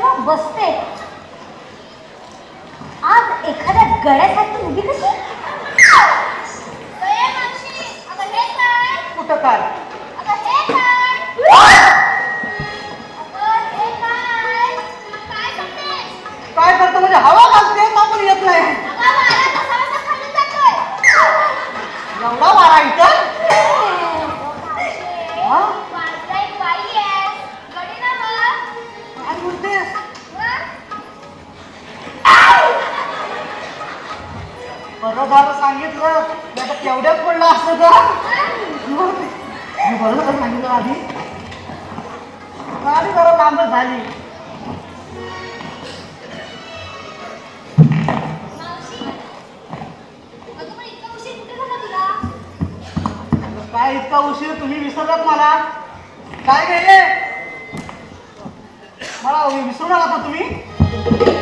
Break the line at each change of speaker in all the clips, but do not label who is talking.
बसते. आज एखाद्या गळ्यासारखी उभी कशी?
कुठं काय काय करतो म्हणजे हवा नाही तर. पडलं असतं का बरं सांगितलं आधी. आधी जरा लांबच झाली. काय इतका उशीर? तुम्ही विसरलात मला. काय गेले मला विसरू नका का तुम्ही.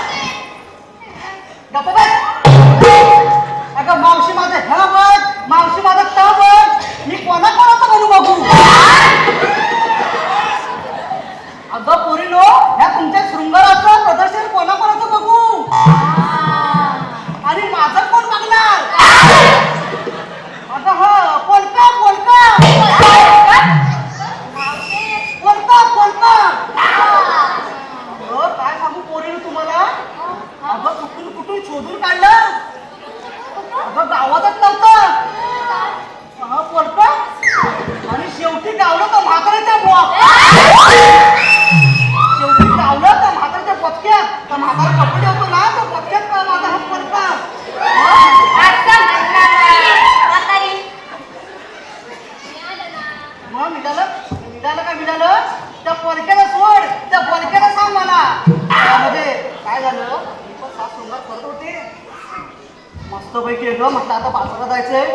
मस्त पैकी ग म्हटलं आता बाजारात जायचंय.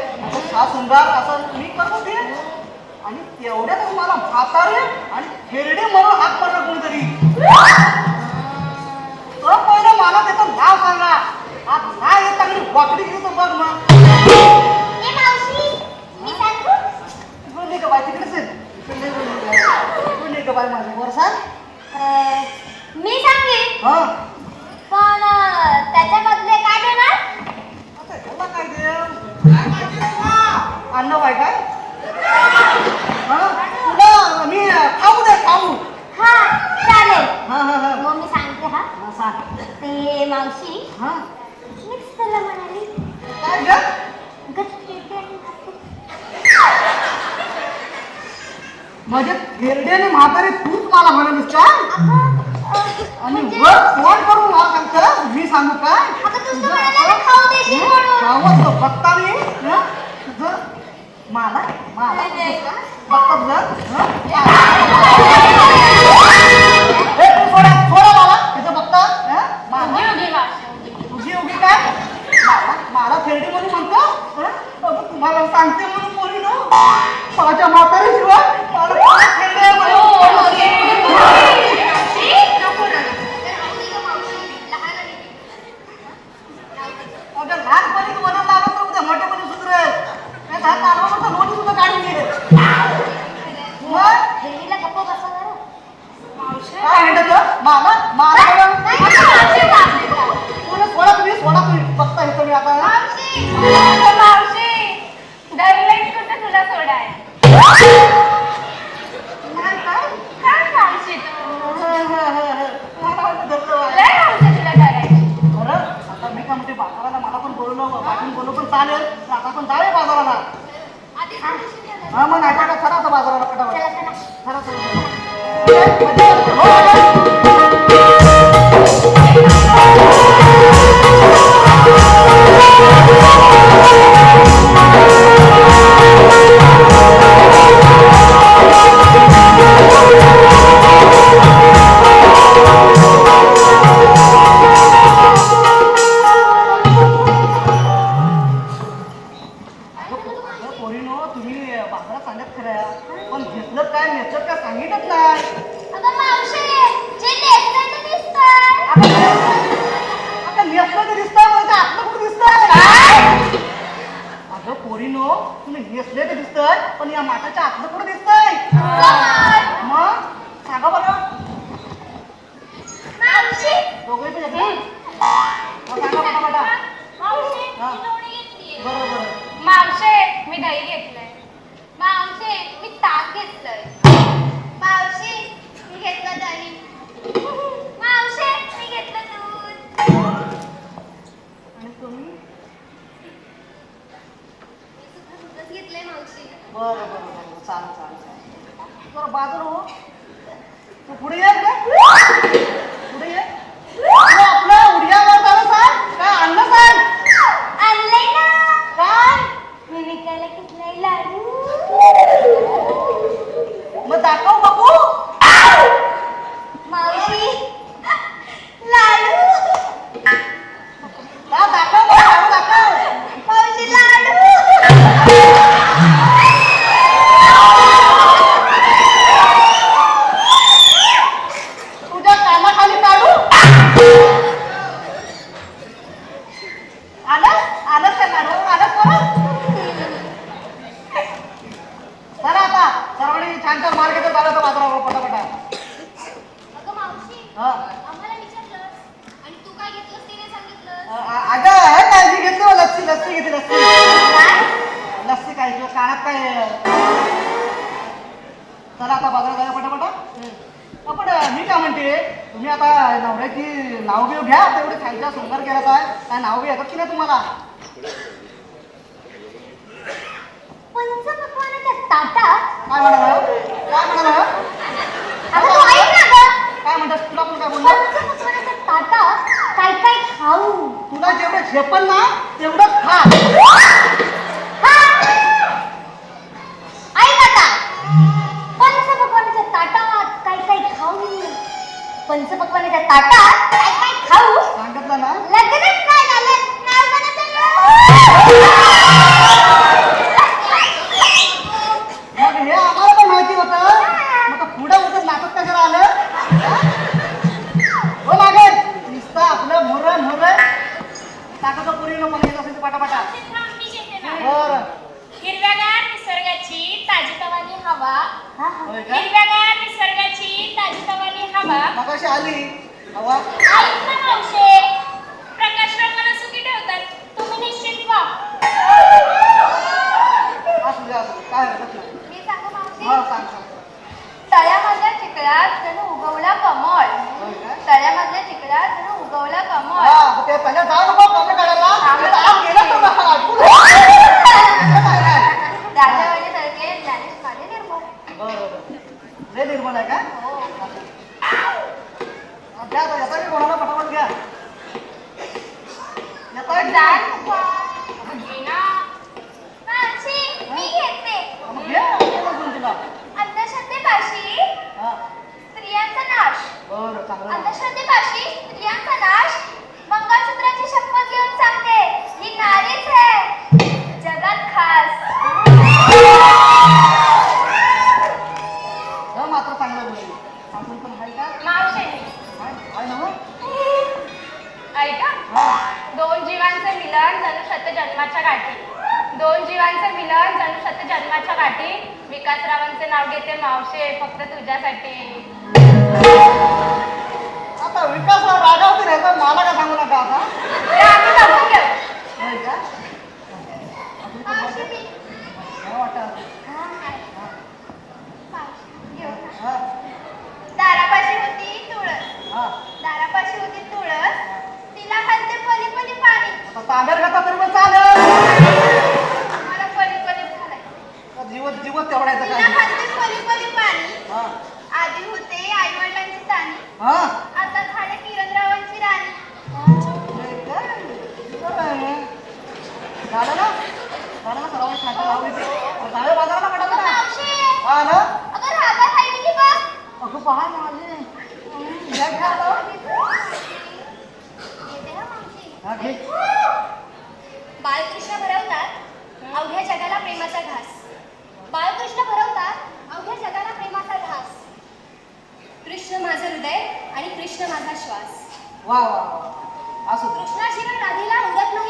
सात शृंगार असं मी करत होते. आणि तेवढ्यात मला म्हातारे आणि खेरडे म्हणून हात मारला कोणीतरी. तर पहिलं मला त्याचं नाव सांगा. आज नाही येत चांगली वाकडी घेतो बघ मग. इकडून नाही का बाई तिकडेच आहे इकडून नाही, इकडून नाही. इकडून नाही का बाई माझी. वर सांग
मी सांगेन.
हा. बाय काय? तुला मी खाऊ दे खाऊ.
हा चालेल.
हा हा हा.
मग मी सांगते हा.
हा, सांग.
ते मावशी
हा.
म्हणाली.
काय ग?
आणि.
म्हणजे म्हातारे तूच मला म्हणालीस का
अगं, अं,
आणि
म्हणजे-
वर फोन करून मला सांगतं मी सांगू काय?
आता तूच तर म्हणाला ना खाऊ देशील म्हणून.
गावात बघता मी काय म्हणतात मला मला
नाही, नाही, मावशी, मावशी,
तुला सोडा तुम्ही सोडा तुम्ही. बघता हे तुम्ही आता. नाही काय? मला वाटलं धरलं बरं आता मी काय म्हणते बाजाराला मला पण बोलवलं बाजून बोलव पण चालेल. आता पण जाऊया बाजाराला. हा? मग 知道 छान मार्ग घेतो चालतो बाजारावर पटापटा.
अगं मावशी
हा.
आम्हाला विचारलं आणि तू काय घेतलंस ते नाही सांगितलं
अ- अ- अगं हे काय मी घेतली लस्सी लस्सी घेतली लस्सी. लस्सी काय किंवा कानात काय चला आता बाजारात जाऊया पटापटा. अ, पण मी काय म्हणते तुम्ही आता नवऱ्याची नाव बिव घ्या तेवढे छान सुंदर केलं आहे काय नाव बी येतात की नाही तुम्हाला?
ताटात
काय काय म्हणाल
अगं तू ऐक ना गं.
काय म्हणतात तुला पण काय
ताटात काय काय खाऊ?
तुला जेवढं झेपल ना तेवढं खा. होय का?
हिरव्यागार निसर्गाची ताजीतवानी हवा.
मग अशी आली. हवा.
मावशे प्रकाशराव मला सुखी ठेवतात. तुम्ही निश्चित व्हा.
असू द्या असू द्या. काय हरकत नाही
मी सांगू मावशी?
हा सांग सांग.
तळ्यामधल्या चिखलात जणू उगवला कमळ.
होय काय
तळ्यामधल्या चिखलात जणू उगवला कमळ.
हा मग ते पहिल्या जा नको कमी काढायला ते आत गेलं तर
ज्ञानेश माझे निर्मळ
बरं बरं लय निर्मळ आहे का? घ्या आता येता की कोणाला? पटापट घ्या. येता मग घ्या अजून तिला. हा.
स्त्रियांचा नाश.
बरं चांगलं.
ही आहे. जगात खास.
गाठी दोन जीवांचे मिलन जणू शत जन्माच्या गाठी विकासरावांचे नाव घेते मावशे फक्त तुझ्यासाठी.
आता विकासराव रागावते मला काय सांगू नका आता?
ते आम्ही बघून घेऊ.
होय का? अजून पण
मावशी
बघा.
मी.
काय वाटतं?
आहे. मावशी, घेऊ ना.
हा.
दारापाशी होती तुळस.
हा.
दारापाशी होती तुळस. तिला खालते
आता तांब्यात घातला तरी पण चालेल.
मला पली पली झालंय
जीवत जीवत तेवढायचं
तिला
काय
खालते पली पली पाणी.
हा.
आधी होते आई वडिलांची ताणी
हा.
आता झाले किरणरावांची राणी.
काय? बरं आहे. झालं ना? झालं ना? सर्वांनी खायचं नाव घेते जाऊया बाजाराला पटापट
मावशी.
ना?
अगं राधा राहिली बघ बाळकृष्ण भरवतात अवघ्या जगाला प्रेमाचा घास. बाळकृष्ण भरवतात अवघ्या जगाला प्रेमाचा घास. कृष्ण माझं हृदय आणि कृष्ण माझा श्वास.
वा वा असू.
कृष्णाशिवाय राधेला उरत नाही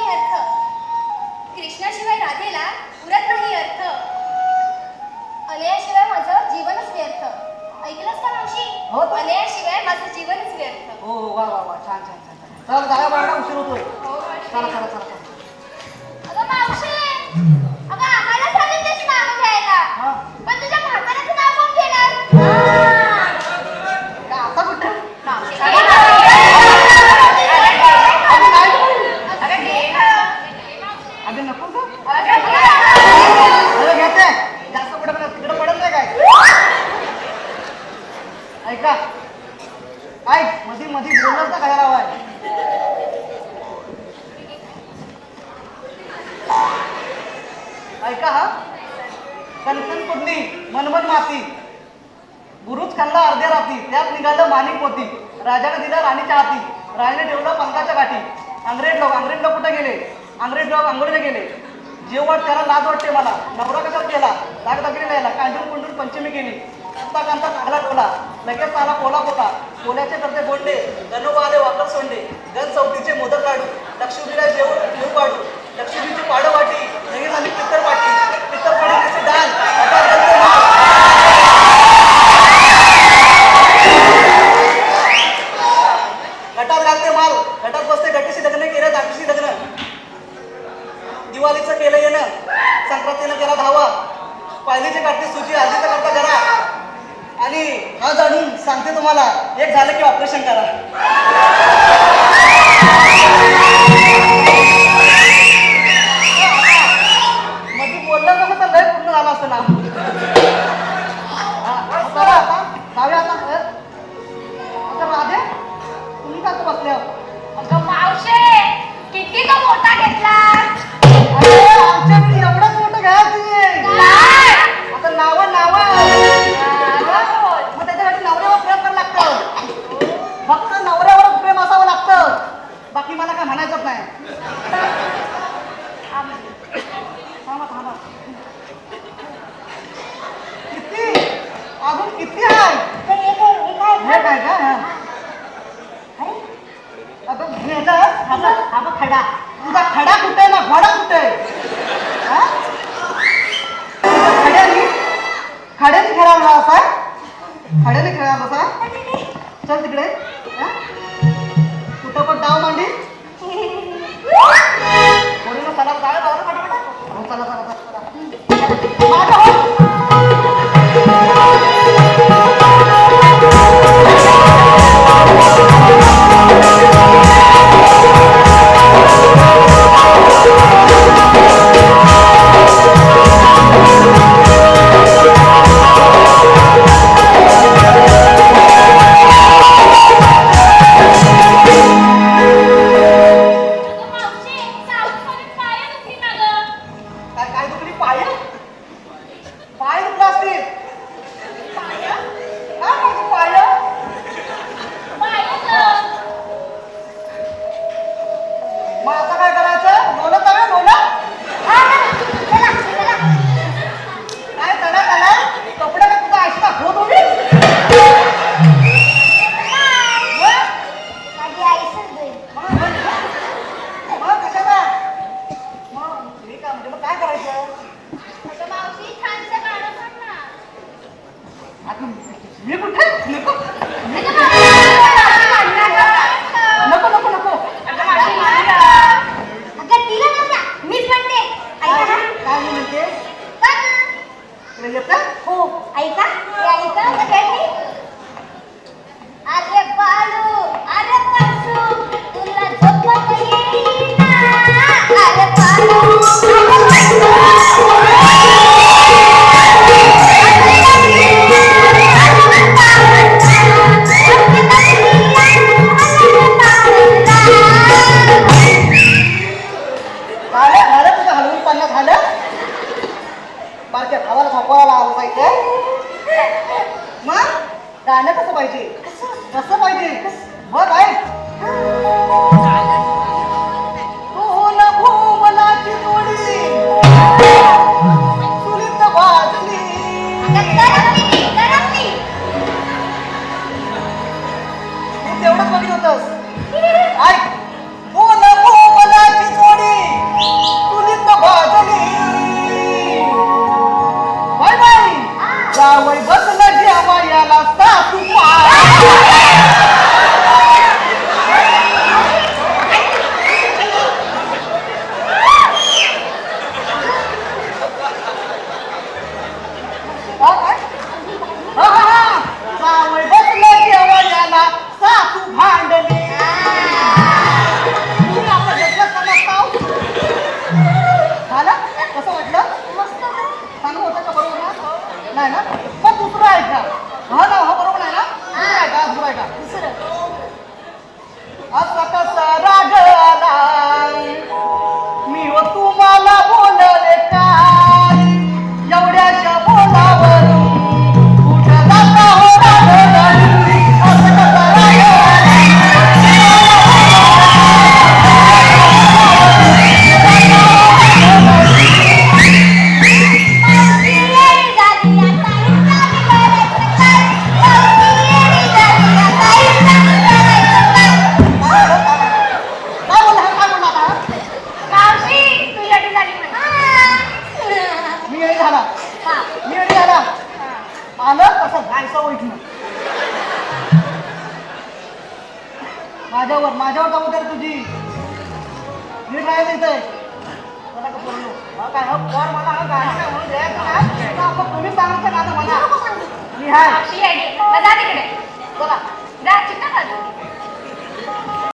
ऐका. ऐक मधी मधी बोलणार ना खायला हवाय ऐका हा. कणकण पुडणी मनमन माती. गुरुच खाल्ला अर्ध्या राती त्यात निघालं मानिक होती राजाने दिला राणीच्या हाती राणीने ठेवलं पंखाच्या गाठी. अंग्रेज लोक आंग्रेज लोक कुठे गेले? अंग्रेज लोक आंघोळीला गेले. जेवण त्याला लाज वाटते मला. नवरा कसा केला? दाग दागिरी नाही कांडून कुंडून पंचमी केली. चंपक चांगला टोला लगेच आला कोला कोला कोल्याचे डबे बोलले गणू आले वापस सोडले. गण चौकीचे खडा हा खडा. तुझा खडा कुठे ना घोडा कुठे खड्यानी खड्याने खेळावला असा? खड्याने खेळावला असा? चल तिकडे. कुठं पण डाव मांडी. चला चला चला चला चला.